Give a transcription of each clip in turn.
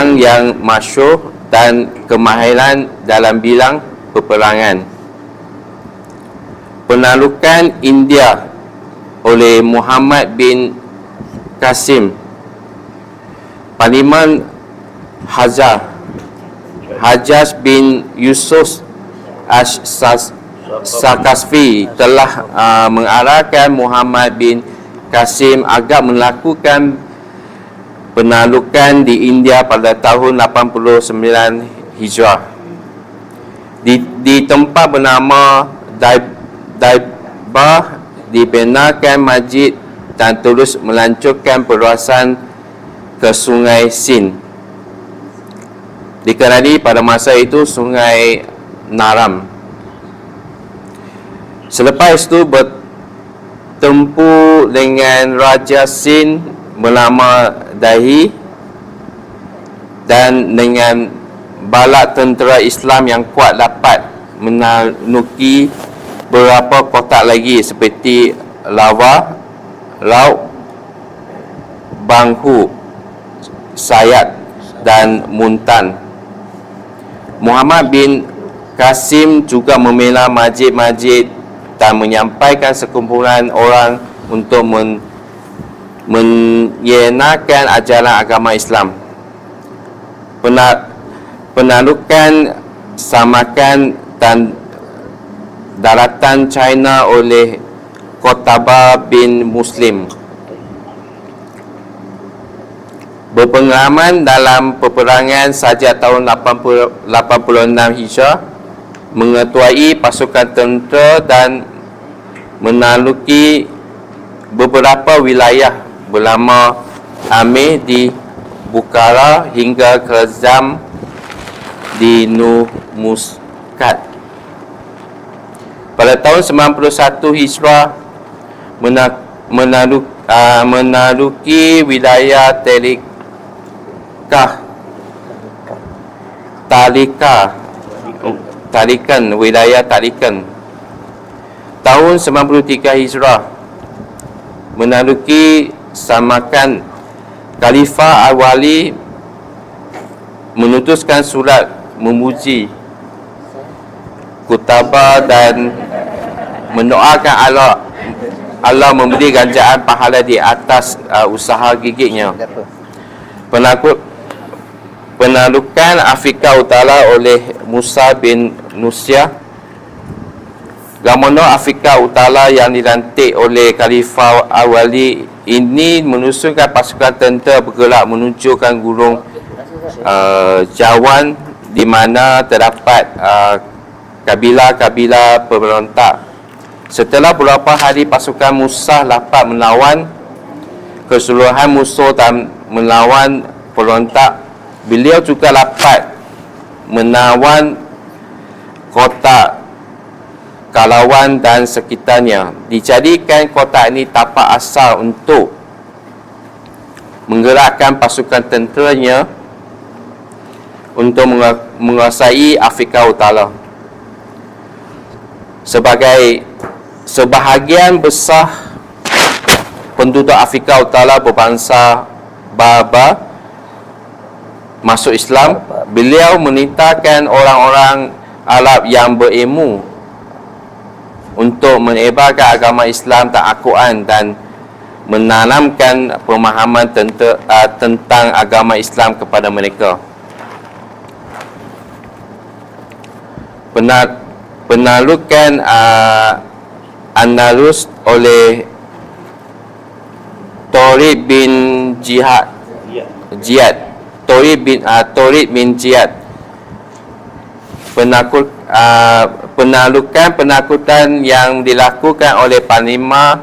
orang yang masyur dan kemahiran dalam bilang peperangan. Penaklukan India oleh Muhammad bin Qasim Parlimen Hazar Hajjaj bin Yusuf As-Sakasfi telah uh, mengarahkan Muhammad bin Qasim agar melakukan penaklukan di India pada tahun 89 Hijrah. Di, di tempat bernama Daib, Daibah dibenarkan masjid dan terus melancurkan perluasan ke sungai Sin. Dikenali pada masa itu sungai Naram. Selepas itu bertempur dengan Raja Sin bernama Dahi dan dengan balak tentera Islam yang kuat dapat menanuki beberapa kotak lagi seperti Lawa, Lauk, Banghu, Sayat dan Muntan. Muhammad bin Qasim juga membela masjid-masjid dan menyampaikan sekumpulan orang untuk men menyenakan ajaran agama Islam. Penak, penaklukan samakan dan daratan China oleh Kotaba bin Muslim berpengalaman dalam peperangan saja tahun 80, 86 Hijrah mengetuai pasukan tentera dan menaluki beberapa wilayah berlama Amir di Bukhara hingga ke Zam di Nuh Muscat. Pada tahun 91 Hijrah menaluk, uh, menaluki wilayah Telik Talikah. Talika. Talikan wilayah Talikan. Tahun 93 Hijrah menaluki samakan Khalifah Awali menutuskan surat memuji Kutaba dan mendoakan Allah Allah memberi ganjaan pahala di atas uh, usaha gigitnya. Penakut penaklukan Afrika Utara oleh Musa bin Nusya Gamono Afrika Utara yang dilantik oleh Khalifah Awali ini menusunkan pasukan tentera bergerak menunjukkan gunung uh, Jawan di mana terdapat uh, kabilah-kabilah pemberontak. Setelah beberapa hari pasukan Musa dapat melawan keseluruhan musuh dan melawan pemberontak beliau juga dapat menawan kota Kalawan dan sekitarnya. Dijadikan kota ini tapak asal untuk menggerakkan pasukan tenteranya untuk menguasai Afrika Utara. Sebagai sebahagian besar penduduk Afrika Utara berbangsa Baba masuk Islam beliau menitahkan orang-orang Arab yang berilmu untuk menyebarkan agama Islam tak akuan dan menanamkan pemahaman uh, tentang agama Islam kepada mereka. Penalukan uh, Andalus oleh Torid bin Jihad. Jihad. Torid bin uh, Torid bin Jiyad penakut uh, penaklukan penakutan yang dilakukan oleh panglima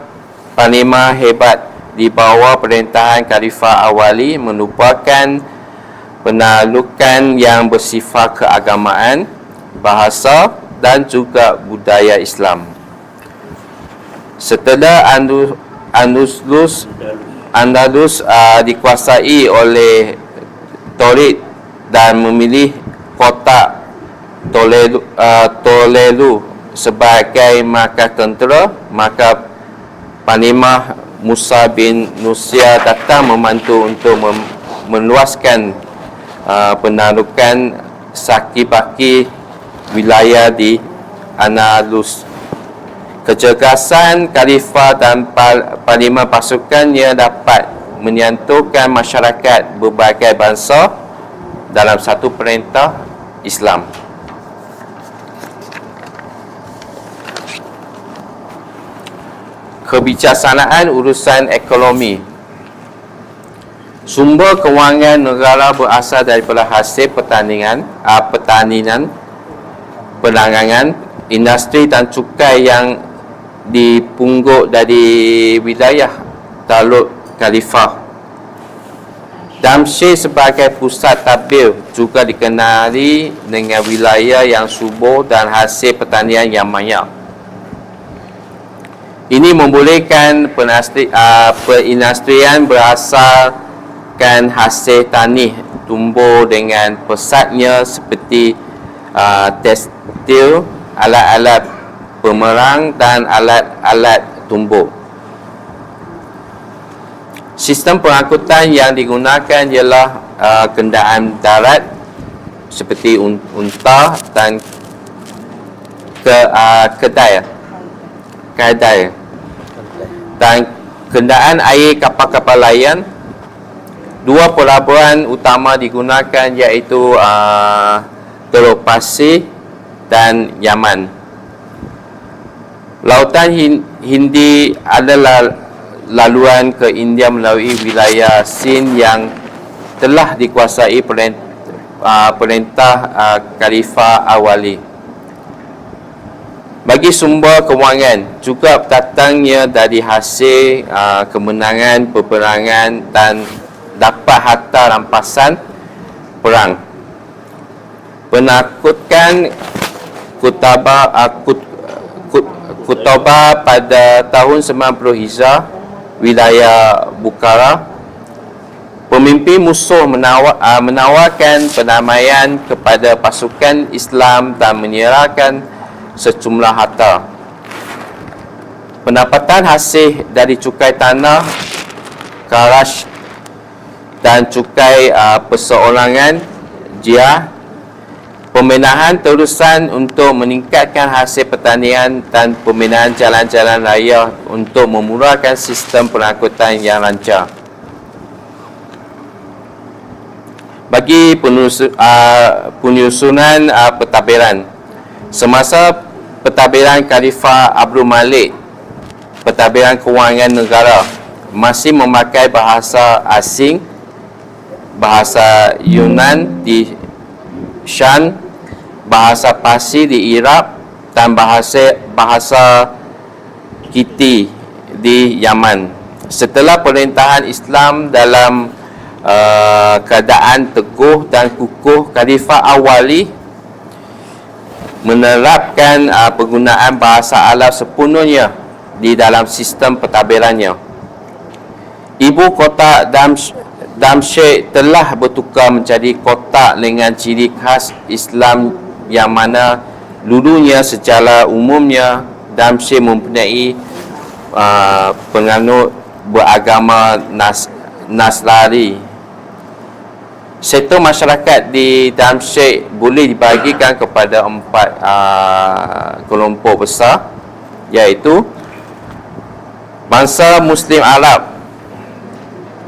panglima hebat di bawah perintahan Khalifah Awali merupakan penaklukan yang bersifat keagamaan bahasa dan juga budaya Islam. Setelah Andalus Andalus, Andalus uh, dikuasai oleh Torid dan memilih kota Toledo, uh, Toledo sebagai markas tentera maka Panimah Musa bin Nusia datang membantu untuk mem- meluaskan uh, penaklukan Saki-Baki wilayah di Andalus. Kecergasan Khalifah dan Parlimen pasukannya dapat menyatukan masyarakat berbagai bangsa dalam satu perintah Islam. Kebijaksanaan urusan ekonomi Sumber kewangan negara berasal daripada hasil pertandingan, uh, pertanian, penangangan, industri dan cukai yang dipungut dari wilayah Taluk Khalifah. Damsyir sebagai pusat tabir juga dikenali dengan wilayah yang subur dan hasil pertanian yang banyak. Ini membolehkan uh, perindustrian berasalkan hasil tani tumbuh dengan pesatnya seperti uh, tekstil, alat-alat pemerang dan alat-alat tumbuk. Sistem pengangkutan yang digunakan ialah uh, kenderaan darat seperti unta dan ke uh, kedai kedai dan kenderaan air kapal-kapal layan dua pelabuhan utama digunakan iaitu uh, Teluk Pasir dan Yaman Lautan Hindi adalah laluan ke India melalui wilayah Sin yang telah dikuasai perintah, perintah Khalifah Awali. Bagi sumber kewangan juga datangnya dari hasil kemenangan peperangan dan dapat harta rampasan perang. Penakutkan Kutaba Kut, Kutoba pada tahun 90 Hijrah wilayah Bukhara pemimpin musuh menawar, uh, menawarkan pendamaian kepada pasukan Islam dan menyerahkan sejumlah harta pendapatan hasil dari cukai tanah karash dan cukai uh, perseorangan jia Pembinaan terusan untuk meningkatkan hasil pertanian dan pembinaan jalan-jalan raya untuk memurahkan sistem pengangkutan yang lancar. Bagi uh, penyusunan uh, pentadbiran, semasa pentadbiran Khalifah Abdul Malik, pentadbiran kewangan negara masih memakai bahasa asing, bahasa Yunan di Shan bahasa Parsi di Iraq dan bahasa bahasa Kiti di Yaman. Setelah pemerintahan Islam dalam uh, keadaan teguh dan kukuh Khalifah Awali menerapkan uh, penggunaan bahasa Arab sepenuhnya di dalam sistem pentadbirannya. Ibu kota Damsyik telah bertukar menjadi kota dengan ciri khas Islam yang mana dulunya secara umumnya Damsyik mempunyai uh, penganut beragama Nas Nasrani. Sektor masyarakat di Damsyik boleh dibagikan kepada empat uh, kelompok besar iaitu bangsa Muslim Arab.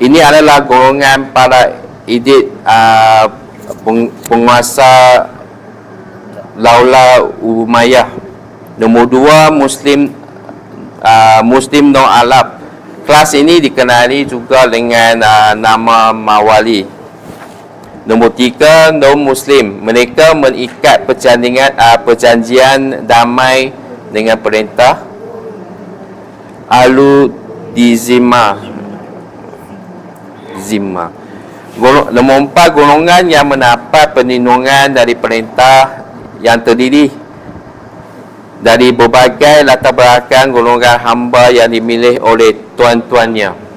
Ini adalah golongan para idit uh, penguasa Laula Umayyah. Nombor dua Muslim uh, Muslim Non Alab Kelas ini dikenali juga dengan uh, nama Mawali Nombor tiga Non Muslim. Mereka mengikat perjanjian, uh, perjanjian damai dengan perintah Alu Dizima Zima Nombor empat golongan yang mendapat perlindungan dari perintah yang terdiri dari berbagai latar belakang golongan hamba yang dimilih oleh tuan-tuannya.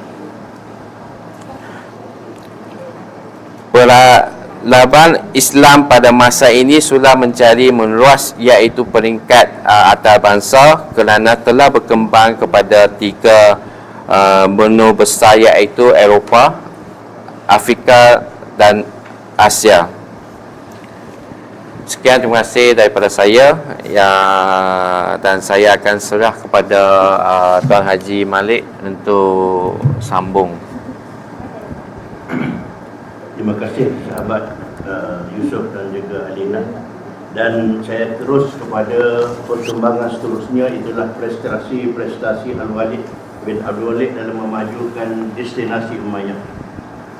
Perlaban Islam pada masa ini sudah mencari meluas iaitu peringkat uh, antarabangsa kerana telah berkembang kepada tiga uh, benua besar iaitu Eropah, Afrika dan Asia. Sekian terima kasih daripada saya ya, dan saya akan serah kepada uh, Tuan Haji Malik untuk sambung. Terima kasih sahabat uh, Yusuf dan juga Alina dan saya terus kepada perkembangan seterusnya itulah prestasi-prestasi Al-Walid bin Abdul Walid dalam memajukan destinasi Umayyah.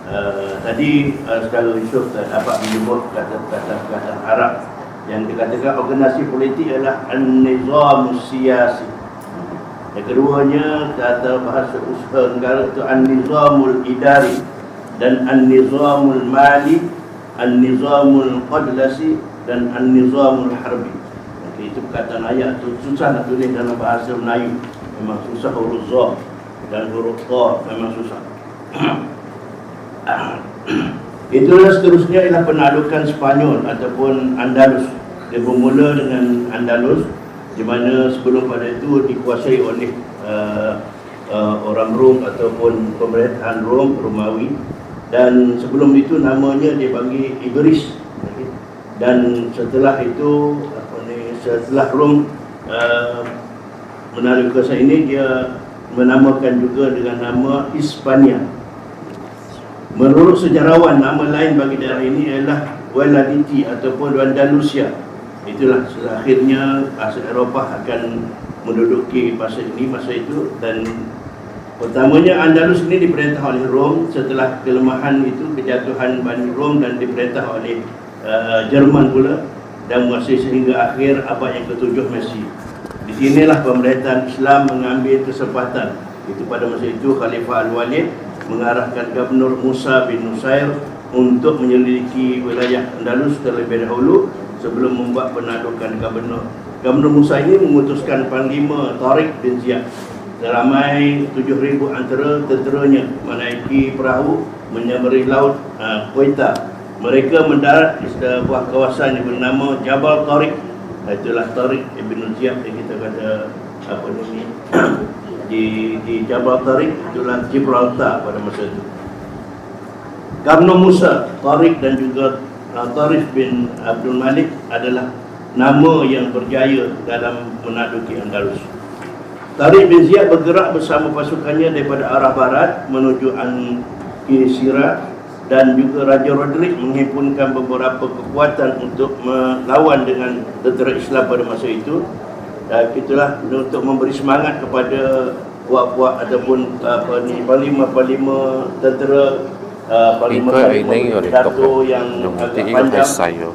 Uh, tadi uh, saudara Yusuf tak dapat menyebut kata-kata kata Arab yang dikatakan organisasi politik adalah An-Nizam Siyasi. Yang keduanya kata bahasa usaha negara itu An-Nizamul Idari dan An-Nizamul Mali, An-Nizamul Qadlasi dan An-Nizamul Harbi. Okay, itu perkataan ayat itu susah nak tulis dalam bahasa Melayu. Memang susah huruf Zah dan huruf Ta memang susah. Itulah seterusnya ialah penaklukan Spanyol ataupun Andalus. Dia bermula dengan Andalus di mana sebelum pada itu dikuasai oleh uh, uh, orang Rom ataupun pemerintahan Rom Romawi dan sebelum itu namanya dia bagi Ibris dan setelah itu apa ni setelah Rom uh, menarik kuasa ini dia menamakan juga dengan nama Hispania Menurut sejarawan, nama lain bagi daerah ini ialah Waladiti ataupun Andalusia. Itulah akhirnya bahasa Eropah akan menduduki masa ini, masa itu dan pertamanya Andalus ini diperintah oleh Rom setelah kelemahan itu, kejatuhan Bani Rom dan diperintah oleh uh, Jerman pula dan masih sehingga akhir abad yang ketujuh Mesir. Di sinilah pemerintahan Islam mengambil kesempatan. Itu pada masa itu Khalifah Al-Walid mengarahkan Gubernur Musa bin Nusair untuk menyelidiki wilayah Andalus terlebih dahulu sebelum membuat penaklukan Gubernur. Gubernur Musa ini memutuskan Panglima Tariq bin Ziyad ramai 7,000 antara tenteranya menaiki perahu menyamari laut uh, Kuwaita. Mereka mendarat di sebuah kawasan yang bernama Jabal Tariq. Itulah Tariq Ibn Ziyad yang kita kata apa ni di di Jabal Tariq itulah Gibraltar pada masa itu. Gubernur Musa, Tariq dan juga uh, Tarif bin Abdul Malik adalah nama yang berjaya dalam menaduki Andalus. Tariq bin Ziyad bergerak bersama pasukannya daripada arah barat menuju Angisira dan juga Raja Rodrik menghimpunkan beberapa kekuatan untuk melawan dengan tentera Islam pada masa itu. Dan itulah untuk memberi semangat kepada puak-puak ataupun apa ni parlimen-parlimen tentera uh, parlimen parlimen pidato yang agak panjang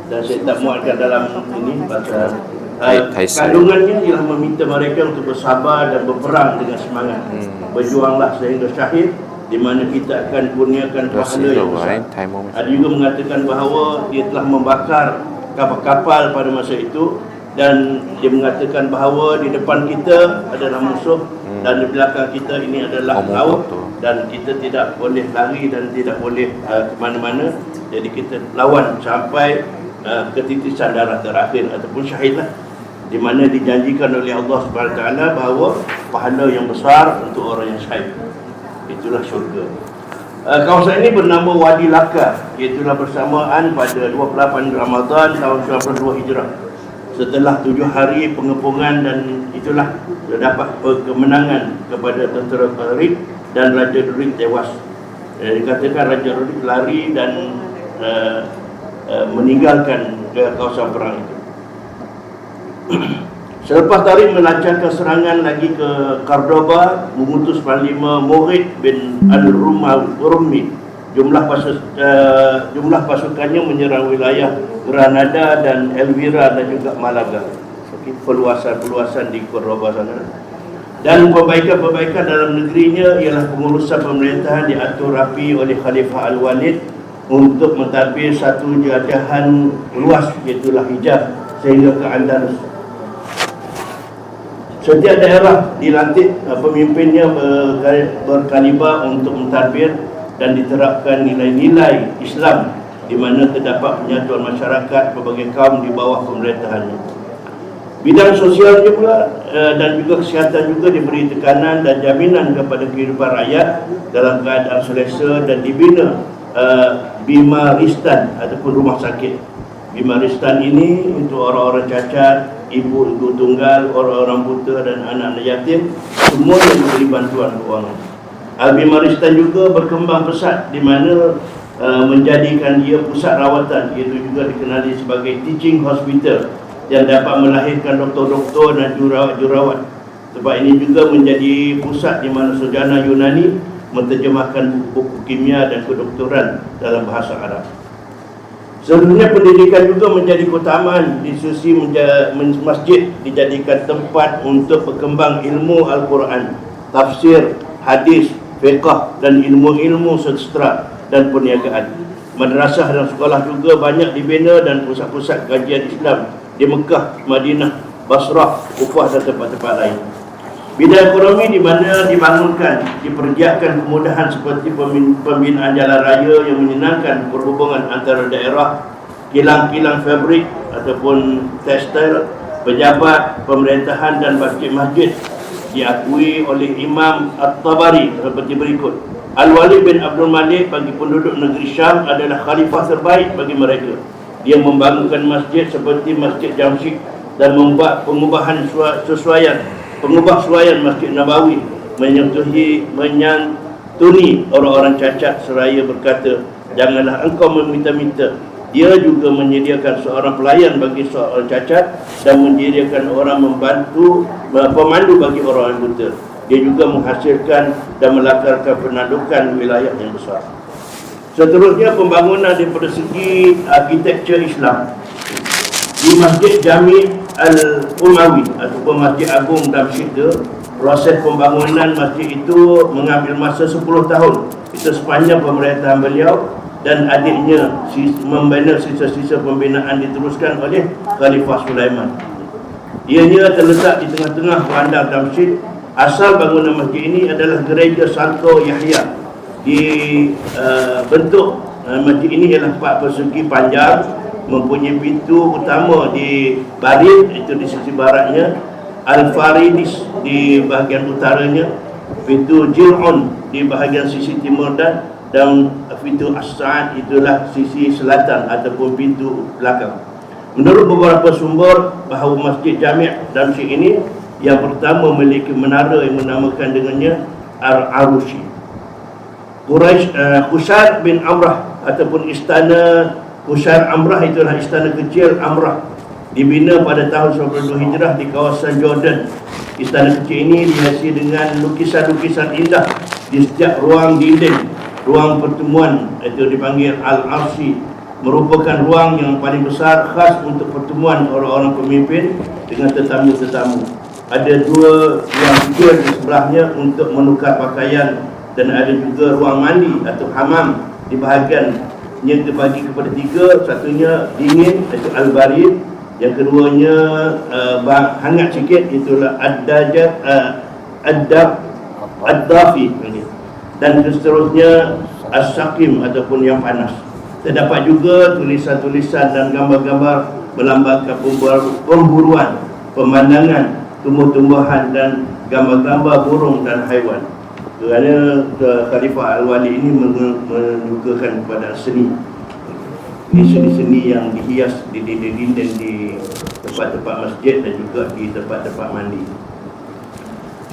dan saya tak muatkan dalam ini pasal uh, kandungannya ialah meminta mereka untuk bersabar dan berperang dengan semangat hmm. berjuanglah sehingga syahid di mana kita akan kurniakan pahala yang besar. Ada juga mengatakan bahawa dia telah membakar kapal-kapal pada masa itu dan dia mengatakan bahawa di depan kita adalah musuh hmm. dan di belakang kita ini adalah oh, laut dan kita tidak boleh lari dan tidak boleh uh, ke mana-mana jadi kita lawan sampai uh, ketitisan darah terakhir ataupun syahidlah di mana dijanjikan oleh Allah taala bahawa pahala yang besar untuk orang yang syahid itulah syurga uh, kawasan ini bernama Wadi Laka iaitu bersamaan pada 28 Ramadan tahun 92 Hijrah setelah tujuh hari pengepungan dan itulah dapat kemenangan kepada tentera Tarik dan Raja Durik tewas. Eh, dikatakan Raja Durik lari dan uh, uh, meninggalkan ke kawasan perang itu. Selepas Tarik melancarkan serangan lagi ke Cordoba, mengutus Panglima Murid bin Al-Rummi jumlah pasus, uh, jumlah pasukannya menyerang wilayah Granada dan Elvira dan juga Malaga. Okay, perluasan-perluasan di Cordoba sana. Dan perbaikan-perbaikan dalam negerinya ialah pengurusan pemerintahan diatur rapi oleh Khalifah Al-Walid untuk mentadbir satu jajahan luas itulah hijab sehingga ke Andalus. Setiap daerah dilantik pemimpinnya berkaliber untuk mentadbir dan diterapkan nilai-nilai Islam di mana terdapat penyatuan masyarakat berbagai kaum di bawah pemerintahannya. Bidang sosialnya pula eh, dan juga kesihatan juga diberi tekanan dan jaminan kepada kehidupan rakyat dalam keadaan selesa dan dibina eh, Bimaristan ataupun rumah sakit. Bimaristan ini untuk orang-orang cacat, ibu-ibu tunggal, orang-orang buta dan anak-anak yatim semua yang diberi bantuan kewangan. Al-Bimaristan juga berkembang pesat di mana uh, menjadikan dia pusat rawatan iaitu juga dikenali sebagai teaching hospital yang dapat melahirkan doktor-doktor dan jurawat-jurawat. Sebab ini juga menjadi pusat di mana sarjana Yunani menterjemahkan buku-buku kimia dan kedoktoran dalam bahasa Arab. Sebenarnya pendidikan juga menjadi keutamaan di sisi masjid dijadikan tempat untuk berkembang ilmu Al-Quran, tafsir, hadis, fiqah dan ilmu-ilmu sastra dan perniagaan. Madrasah dan sekolah juga banyak dibina dan pusat-pusat kajian Islam di Mekah, Madinah, Basrah, Kufah dan tempat-tempat lain. Bidang ekonomi di mana dibangunkan, dipergiatkan kemudahan seperti pembin- pembinaan jalan raya yang menyenangkan perhubungan antara daerah, kilang-kilang fabrik ataupun tekstil, pejabat, pemerintahan dan masjid-masjid diakui oleh Imam At-Tabari seperti berikut. Al-Walid bin Abdul Malik bagi penduduk negeri Syam adalah khalifah terbaik bagi mereka. Dia membangunkan masjid seperti Masjid Jamshid dan membuat pengubahan sua- sesuaian pengubah suaian Masjid Nabawi menyentuhi menyantuni orang-orang cacat seraya berkata janganlah engkau meminta-minta. Dia juga menyediakan seorang pelayan bagi seorang cacat dan menyediakan orang membantu pemandu bagi orang buta dia juga menghasilkan dan melakarkan penandukan wilayah yang besar. Seterusnya pembangunan daripada segi arkitektur Islam. Di Masjid Jami Al-Umawi ataupun Masjid Agung Damsyid proses pembangunan masjid itu mengambil masa 10 tahun. Itu sepanjang pemerintahan beliau dan adiknya membina sisa-sisa pembinaan diteruskan oleh Khalifah Sulaiman. Ianya terletak di tengah-tengah bandar Damsyid asal bangunan masjid ini adalah gereja Santo Yahya. Di uh, bentuk uh, masjid ini ialah empat persegi panjang mempunyai pintu utama di Barit itu di sisi baratnya. Al-Faridis di bahagian utaranya. Pintu Jir'un di bahagian sisi timur dan dan pintu As-Sa'ad itulah sisi selatan ataupun pintu belakang. Menurut beberapa sumber bahawa Masjid Jami' Damsyik ini yang pertama memiliki menara yang menamakan dengannya Ar-Arushi Quraisy uh, Qusar bin Amrah ataupun istana Qusar Amrah itulah istana kecil Amrah dibina pada tahun 92 Hijrah di kawasan Jordan. Istana kecil ini dihiasi dengan lukisan-lukisan indah di setiap ruang dinding. Ruang pertemuan itu dipanggil Al-Arsi merupakan ruang yang paling besar khas untuk pertemuan orang-orang pemimpin dengan tetamu-tetamu. Ada dua ruang tidur di sebelahnya untuk menukar pakaian dan ada juga ruang mandi atau hamam di bahagian yang terbagi kepada tiga. Satunya dingin iaitu al-barid. Yang keduanya uh, hangat sikit itulah ad-dajat uh, ad-dab ad-dafi. Dan seterusnya as-sakim ataupun yang panas. Terdapat juga tulisan-tulisan dan gambar-gambar melambangkan pemburu- pemburuan pemandangan tumbuh-tumbuhan dan gambar-gambar burung dan haiwan kerana Khalifah Al-Wali ini men- menyukakan kepada seni ini seni-seni yang dihias di dinding-dinding di tempat-tempat masjid dan juga di tempat-tempat mandi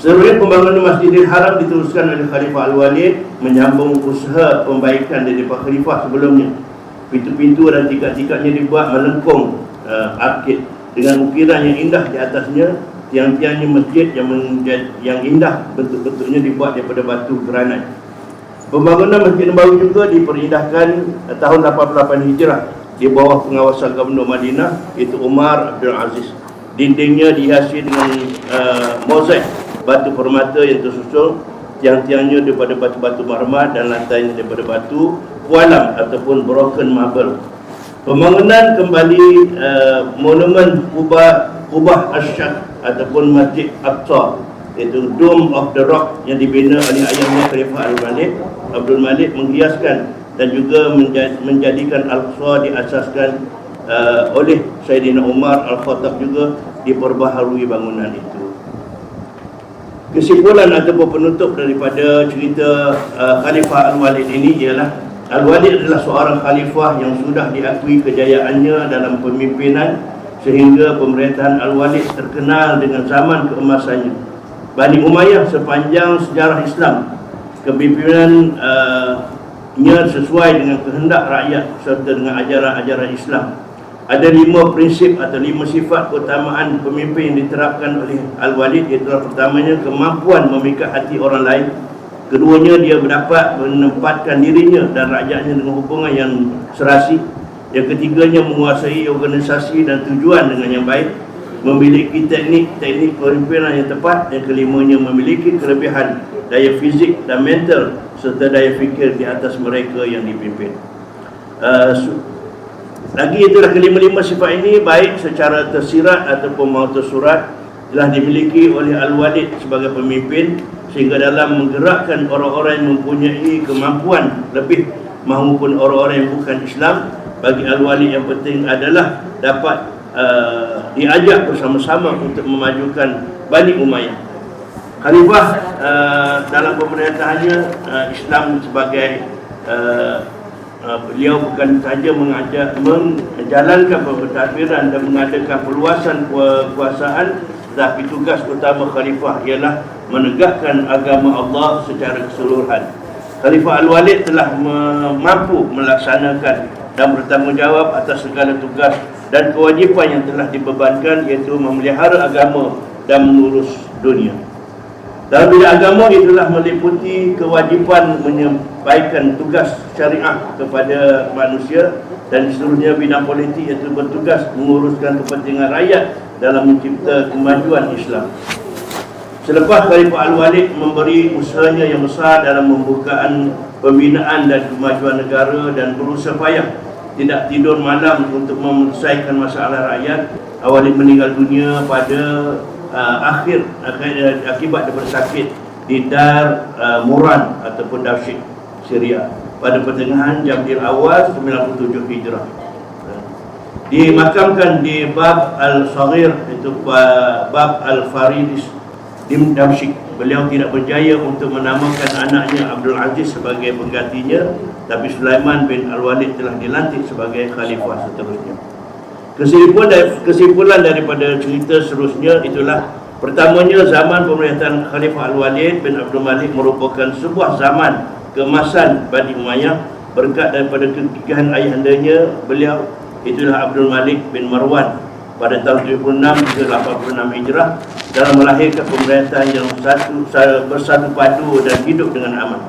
Sebenarnya pembangunan Masjidil Haram diteruskan oleh Khalifah Al-Walid menyambung usaha pembaikan dari Pak Khalifah sebelumnya. Pintu-pintu dan tingkat-tingkatnya dibuat melengkung uh, arkid dengan ukiran yang indah di atasnya. Tiang-tiangnya masjid yang yang indah bentuk-bentuknya dibuat daripada batu granat. Pembangunan Masjid Nabawi juga diperindahkan tahun 88 Hijrah di bawah pengawasan Gubernur Madinah iaitu Umar Abdul Aziz. Dindingnya dihiasi dengan uh, mozaik batu permata yang tersusun tiang-tiangnya daripada batu-batu marmer dan lantainya daripada batu pualam ataupun broken marble. Pembangunan kembali uh, monumen Kubah Kubah Asyad ataupun Masjid Aqsa iaitu Dome of the Rock yang dibina oleh ayahnya Khalifah Al-Malik Abdul Malik menghiaskan dan juga menja- menjadikan Al-Aqsa diasaskan uh, oleh Sayyidina Umar Al-Khattab juga diperbaharui bangunan itu. Kesimpulan ataupun penutup daripada cerita uh, Khalifah Al-Walid ini ialah Al-Walid adalah seorang khalifah yang sudah diakui kejayaannya dalam pemimpinan sehingga pemerintahan Al-Walid terkenal dengan zaman keemasannya. Bani Umayyah sepanjang sejarah Islam kepimpinan uh, nya sesuai dengan kehendak rakyat serta dengan ajaran-ajaran Islam. Ada lima prinsip atau lima sifat keutamaan pemimpin yang diterapkan oleh Al-Walid iaitu pertamanya kemampuan memikat hati orang lain Keduanya dia dapat menempatkan dirinya dan rakyatnya dengan hubungan yang serasi. Yang ketiganya menguasai organisasi dan tujuan dengan yang baik. Memiliki teknik-teknik kepimpinan yang tepat. Yang kelimanya memiliki kelebihan daya fizik dan mental serta daya fikir di atas mereka yang dipimpin. Uh, lagi itulah kelima-lima sifat ini baik secara tersirat ataupun mahu tersurat telah dimiliki oleh Al-Walid sebagai pemimpin sehingga dalam menggerakkan orang-orang yang mempunyai kemampuan lebih maupun orang-orang yang bukan Islam bagi Al-Wali yang penting adalah dapat uh, diajak bersama-sama untuk memajukan Bani Umayyah Khalifah uh, dalam pemerintahannya uh, Islam sebagai uh, uh, beliau bukan sahaja mengajak menjalankan pentadbiran dan mengadakan perluasan kekuasaan tetapi tugas utama khalifah ialah menegakkan agama Allah secara keseluruhan. Khalifah Al-Walid telah mampu melaksanakan dan bertanggungjawab atas segala tugas dan kewajipan yang telah dibebankan iaitu memelihara agama dan mengurus dunia. Dalam bidang agama itulah meliputi kewajipan menyampaikan tugas syariah kepada manusia dan seluruhnya bidang politik iaitu bertugas menguruskan kepentingan rakyat dalam mencipta kemajuan Islam. Selepas Khalifah Al-Walid memberi usahanya yang besar dalam membukaan pembinaan dan kemajuan negara dan berusaha payah tidak tidur malam untuk menyelesaikan masalah rakyat, Al-Walid meninggal dunia pada uh, akhir akibat daripada sakit di Dar uh, Muran ataupun Dafsyik, Syria. Pada pertengahan Jambil awal 97 Hijrah. Dimakamkan di Bab Al-Saghir itu Bab Al-Faridis di Damsyik beliau tidak berjaya untuk menamakan anaknya Abdul Aziz sebagai penggantinya tapi Sulaiman bin Al-Walid telah dilantik sebagai khalifah seterusnya. Kesimpulan, daripada cerita seterusnya itulah pertamanya zaman pemerintahan Khalifah Al-Walid bin Abdul Malik merupakan sebuah zaman kemasan Bani Umayyah. Berkat daripada kegigihan ayahandanya beliau itulah Abdul Malik bin Marwan pada tahun 76 hingga 86 Hijrah dalam melahirkan pemerintahan yang satu bersatu padu dan hidup dengan aman.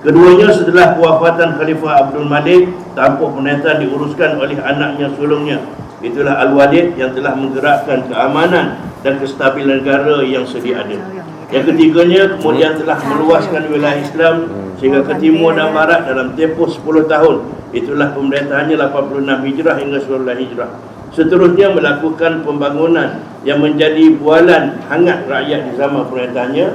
Keduanya setelah kewafatan Khalifah Abdul Malik, tampuk pemerintahan diuruskan oleh anaknya sulungnya. Itulah Al-Walid yang telah menggerakkan keamanan dan kestabilan negara yang sedia ada. Yang ketiganya kemudian telah meluaskan wilayah Islam sehingga ke timur dan barat dalam tempoh 10 tahun Itulah pemerintahannya 86 Hijrah hingga 19 Hijrah. Seterusnya melakukan pembangunan yang menjadi bualan hangat rakyat di zaman pemerintahannya.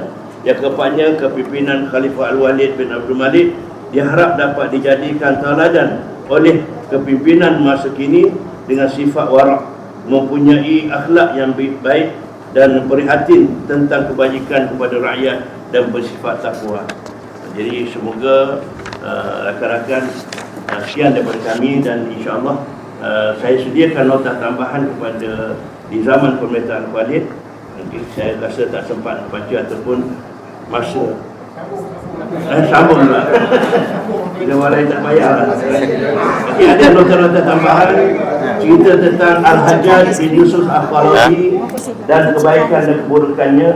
Yang keempatnya kepimpinan Khalifah Al-Walid bin Abdul Malik diharap dapat dijadikan teladan oleh kepimpinan masa kini dengan sifat warak mempunyai akhlak yang baik dan prihatin tentang kebajikan kepada rakyat dan bersifat takwa. Jadi semoga uh, rakan-rakan uh, sekian daripada kami dan insyaAllah uh, saya sediakan nota tambahan kepada di zaman pemerintahan Khalid. Okay, saya rasa tak sempat baca ataupun masa. Eh, sambung lah kita warai tak payah lah okay, ada nota-nota tambahan cerita tentang Al-Hajjaj bin Yusuf Al-Farabi dan kebaikan dan keburukannya.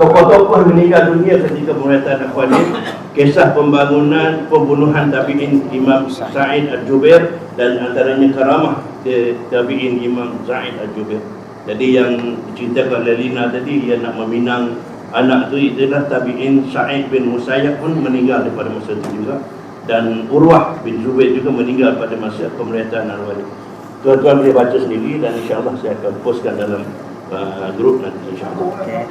Tokoh-tokoh meninggal dunia ketika pemerintahan Khalid kisah pembangunan pembunuhan tabi'in Imam Sa'id Al-Jubair dan antaranya karamah tabi'in Imam Sa'id Al-Jubair. Jadi yang diceritakan oleh Lina tadi ia nak meminang anak tu itulah tabi'in Sa'id bin Musayyab pun meninggal pada masa itu juga. Dan Urwah bin Zubair juga meninggal pada masa pemerintahan Al-Walid. Tuan-tuan boleh baca sendiri dan insyaAllah saya akan postkan dalam uh, grup nanti insyaAllah. Okay.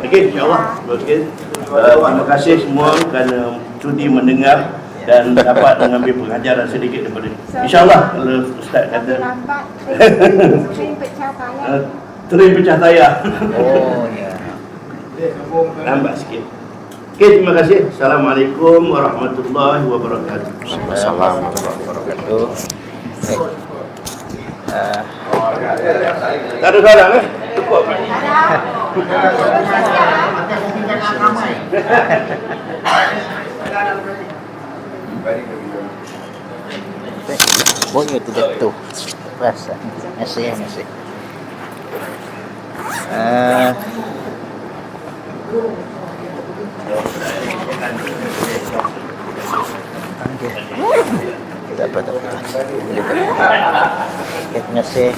Okey, insyaAllah okay. uh, Terima kasih semua kerana sudi mendengar dan dapat mengambil pengajaran sedikit daripada ini. InsyaAllah kalau Ustaz kata Teri pecah tayar. Oh, ya. Lambat sikit. Okey, terima kasih. Assalamualaikum warahmatullahi wabarakatuh. Assalamualaikum warahmatullahi wabarakatuh. Baik. Ah, Tak ada soalan eh? Cukup. Bunyi tu jatuh. Rasa. Masih, masih. Ah. Okey. Tak apa, tak apa. Boleh tak? Okey, terima kasih.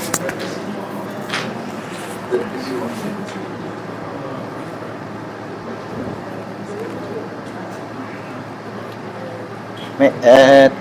Baik, eh,